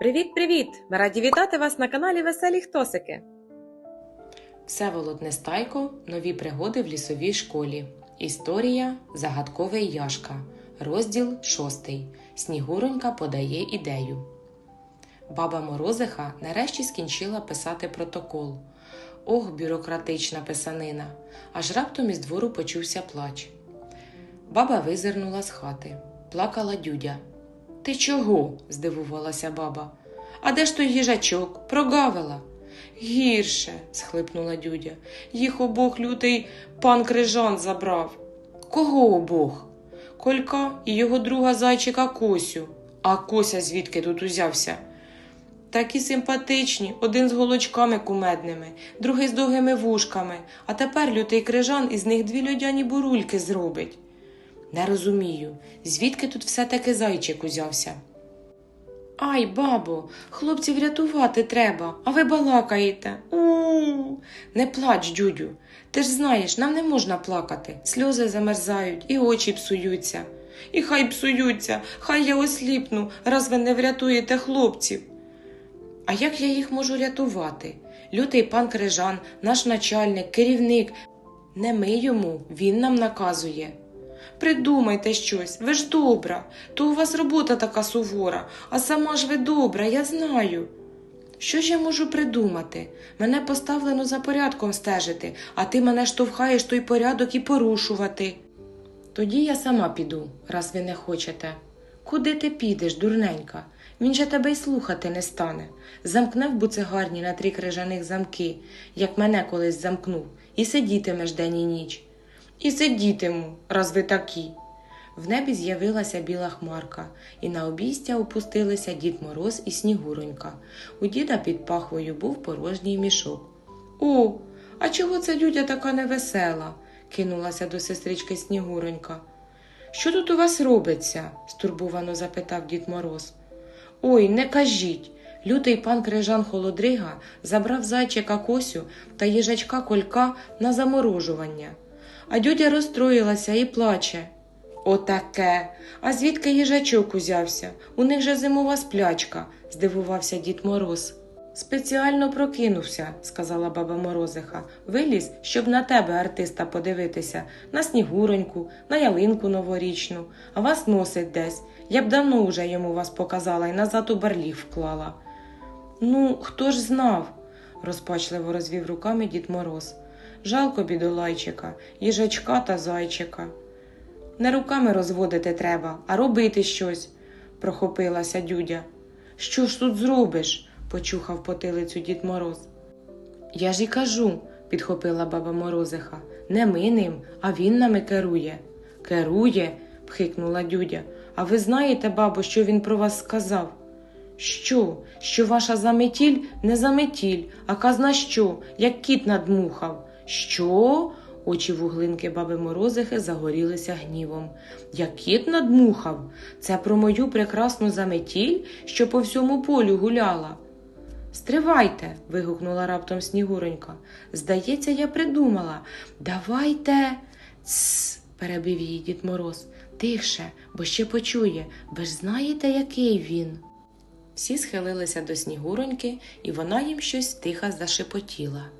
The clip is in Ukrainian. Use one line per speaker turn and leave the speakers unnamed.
Привіт-привіт! Ми раді вітати вас на каналі Веселі Хтосики.
Всеволод Нестайко. Нові пригоди в лісовій школі. Історія Загадковий Яшка. Розділ 6. Снігуронька подає ідею. Баба Морозиха нарешті скінчила писати протокол. Ох, бюрократична писанина. Аж раптом із двору почувся плач. Баба визирнула з хати. Плакала дюдя. Ти чого? здивувалася баба. А де ж той їжачок? Прогавила. Гірше, схлипнула дюдя. Їх обох лютий пан Крижан забрав. Кого обох? Колька і його друга зайчика Косю. А Кося звідки тут узявся? Такі симпатичні, один з голочками кумедними, другий з довгими вушками, а тепер лютий крижан із них дві льодяні бурульки зробить. Не розумію, звідки тут все-таки зайчик узявся. Ай, бабо, хлопців рятувати треба, а ви балакаєте. у Не плач, дюдю. Ти ж знаєш, нам не можна плакати. Сльози замерзають і очі псуються. І хай псуються, хай я осліпну, раз ви не врятуєте хлопців. А як я їх можу рятувати? Лютий пан Крижан, наш начальник, керівник. Не ми йому, він нам наказує. Придумайте щось, ви ж добра, то у вас робота така сувора, а сама ж ви добра, я знаю. Що ж я можу придумати? Мене поставлено за порядком стежити, а ти мене штовхаєш той порядок і порушувати. Тоді я сама піду, раз ви не хочете. Куди ти підеш, дурненька? Він же тебе й слухати не стане. Замкне в буцегарні на три крижаних замки, як мене колись замкнув, і сидітимеш день і ніч. І сидітиму, раз ви такі. В небі з'явилася біла хмарка, і на обійстя опустилися Дід Мороз і Снігуронька. У діда під пахвою був порожній мішок. О, а чого ця людя така невесела? кинулася до сестрички Снігуронька. Що тут у вас робиться? стурбовано запитав Дід Мороз. Ой, не кажіть. Лютий пан Крижан Холодрига забрав зайчика Косю та їжачка Колька на заморожування. А дюдя розстроїлася і плаче. Отаке. А звідки їжачок узявся? У них же зимова сплячка, здивувався дід Мороз. Спеціально прокинувся, сказала баба Морозиха. Виліз, щоб на тебе, артиста, подивитися, на снігуроньку, на ялинку новорічну, а вас носить десь. Я б давно уже йому вас показала і назад у барліг вклала. Ну, хто ж знав? розпачливо розвів руками дід Мороз. Жалко бідолайчика, їжачка та зайчика. Не руками розводити треба, а робити щось, прохопилася дюдя. Що ж тут зробиш? почухав потилицю дід Мороз. Я ж і кажу, підхопила баба Морозиха. Не ми ним, а він нами керує. Керує, пхикнула дюдя. А ви знаєте, бабо, що він про вас сказав? Що? Що ваша заметіль не заметіль, а казна що, як кіт надмухав. Що? Очі вуглинки баби Морозихи загорілися гнівом. Як кіт надмухав? Це про мою прекрасну заметіль, що по всьому полю гуляла. Стривайте. вигукнула раптом Снігуронька. Здається, я придумала. Давайте. Цс, перебив її дід Мороз. Тихше, бо ще почує. Ви ж знаєте, який він. Всі схилилися до Снігуроньки, і вона їм щось тихо зашепотіла.